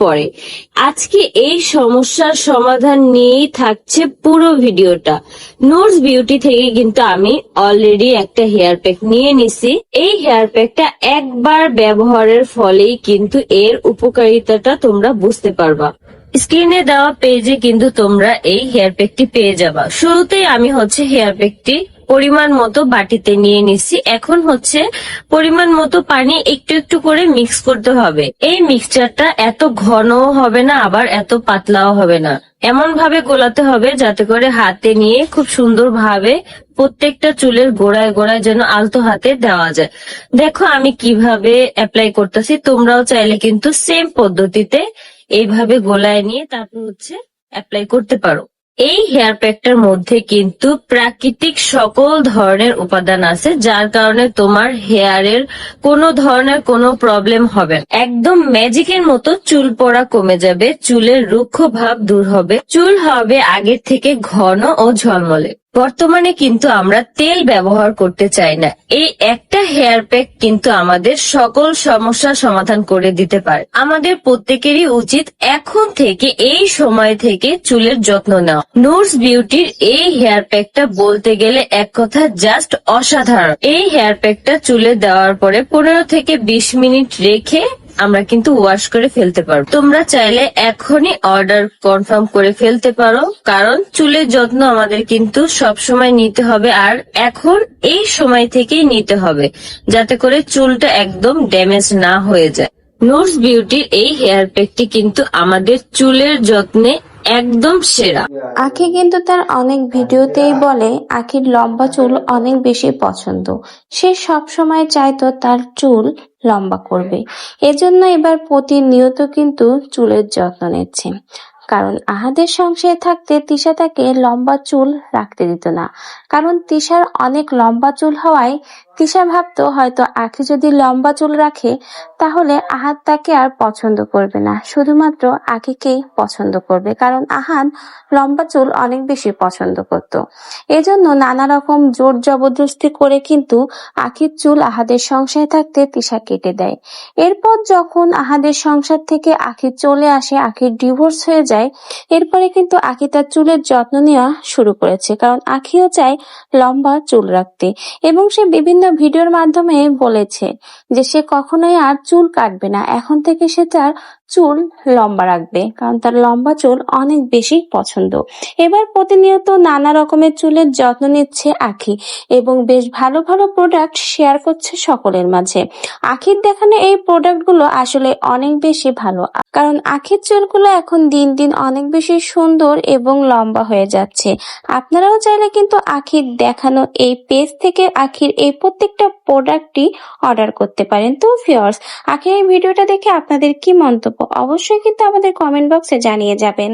পড়ে। আজকে এই সমস্যার সমাধান নিয়েই থাকছে পুরো ভিডিওটা। নোটস বিউটি থেকে কিন্তু আমি অলরেডি একটা হেয়ার প্যাক নিয়ে নিছি। এই হেয়ার প্যাকটা একবার ব্যবহারের ফলেই কিন্তু এর উপকারিতাটা তোমরা বুঝতে পারবা। স্ক্রিনে দেওয়া পেজে কিন্তু তোমরা এই হেয়ার প্যাকটি পেয়ে যাবা। শুরুতেই আমি হচ্ছে হেয়ার প্যাকটি পরিমাণ মতো বাটিতে নিয়ে নিছি এখন হচ্ছে পরিমাণ মতো পানি একটু একটু করে মিক্স করতে হবে। এই মিক্সচারটা এত ঘনও হবে না, আবার এত পাতলাও হবে না। এমন ভাবে গোলাতে হবে যাতে করে হাতে নিয়ে খুব সুন্দর ভাবে প্রত্যেকটা চুলের গোড়ায় গোড়ায় যেন আলতো হাতে দেওয়া যায়। দেখো আমি কীভাবে অ্যাপ্লাই করতেছি, তোমরাও চাইলে কিন্তু সেম পদ্ধতিতে এইভাবে গোলায় নিয়ে তারপর হচ্ছে অ্যাপ্লাই করতে পারো। এই হেয়ার প্যাকটার মধ্যে কিন্তু প্রাকৃতিক সকল ধরনের উপাদান আছে, যার কারণে তোমার হেয়ারের কোনো ধরনের কোনো প্রবলেম হবে। একদম ম্যাজিকের মতো চুল পড়া কমে যাবে, চুলের রুক্ষ ভাব দূর হবে চুল হবে আগের থেকে ঘন ও ঝলমলে বর্তমানে কিন্তু আমরা তেল ব্যবহার করতে চাই না। এই একটা হেয়ার প্যাক কিন্তু আমাদের সকল সমস্যার সমাধান করে দিতে পারে। আমাদের প্রত্যেকেরই উচিত এখন থেকে, এই সময় থেকে চুলের যত্ন নেওয়া। নোটস বিউটির এই হেয়ার প্যাকটা বলতে গেলে এক কথা জাস্ট অসাধারণ। এই হেয়ার প্যাকটা চুলে দেওয়ার পরে পনেরো থেকে বিশ মিনিট রেখে আমরা কিন্তু ওয়াশ করে ফেলতে পারব। তোমরা চাইলে এখনই অর্ডার কনফার্ম করে ফেলতে পারো, কারণ চুলের যত্ন আমাদের কিন্তু সব সময় নিতে হবে আর এখন এই সময় থেকেই নিতে হবে, যাতে করে চুলটা একদম ড্যামেজ না হয়ে যায়। নোটস বিউটির এই হেয়ার প্যাকটি কিন্তু আমাদের চুলের যত্নে একদম সেরা। আখি কিন্তু তার অনেক ভিডিওতেই বলে, আখির লম্বা চুল অনেক বেশি পছন্দ। সে সব সময় চাইতো তার চুল লম্বা করবে। এজন্য এবার প্রতিনিয়ত কিন্তু চুলের যত্ন নিচ্ছে। কারণ আহাদের সংসারে থাকতে তিশা তাকে লম্বা চুল রাখতে দিত না। কারণ তিশার অনেক লম্বা চুল হওয়ায় তিশা ভাবতো হয়তো আখি যদি লম্বা চুল রাখে, তাহলে আহাদ তাকে আর পছন্দ করবে না। শুধুমাত্র আখিকেই পছন্দ করবে, কারণ আহাদ লম্বা চুল অনেক বেশি পছন্দ করত। এজন্য নানা রকম জোর জবরদস্তি করে কিন্তু আখির চুল আহাদের সংসারে থাকতে তিশা কেটে দেয়। এরপর যখন আহাদের সংসার থেকে আখি চলে আসে, আখির ডিভোর্স হয়ে যায়, এরপরে কিন্তু আখি তার চুলের যত্ন নেওয়া শুরু করেছে, কারণ আখিও চায় লম্বা চুল রাখতে। এবং সে বিভিন্ন ভিডিওর মাধ্যমে বলেছে যে সে কখনোই আর চুল কাটবে না। এখন থেকে সে তার চুল লম্বা রাখবে, কারণ তার লম্বা চুল অনেক বেশি পছন্দ। এবার প্রতিনিয়ত নানা রকমের চুলের যত্ন নিচ্ছে আখি এবং বেশ ভালো ভালো প্রোডাক্ট শেয়ার করছে সকলের মাঝে। আখির দেখানো এই প্রোডাক্টগুলো আসলে অনেক বেশি ভালো, কারণ আখির চুলগুলো এখন দিন দিন অনেক বেশি সুন্দর এবং লম্বা হয়ে যাচ্ছে। আপনারাও চাইলে কিন্তু আখির দেখানো এই পেজ থেকে আখির এই প্রত্যেকটা প্রোডাক্টই অর্ডার করতে পারেন। তো ফিয়ার্স আখির এই ভিডিওটা দেখে আপনাদের কি মন্তব্য? অবশ্যই কিন্তু আমাদের কমেন্ট বক্সে জানিয়ে যাবেন।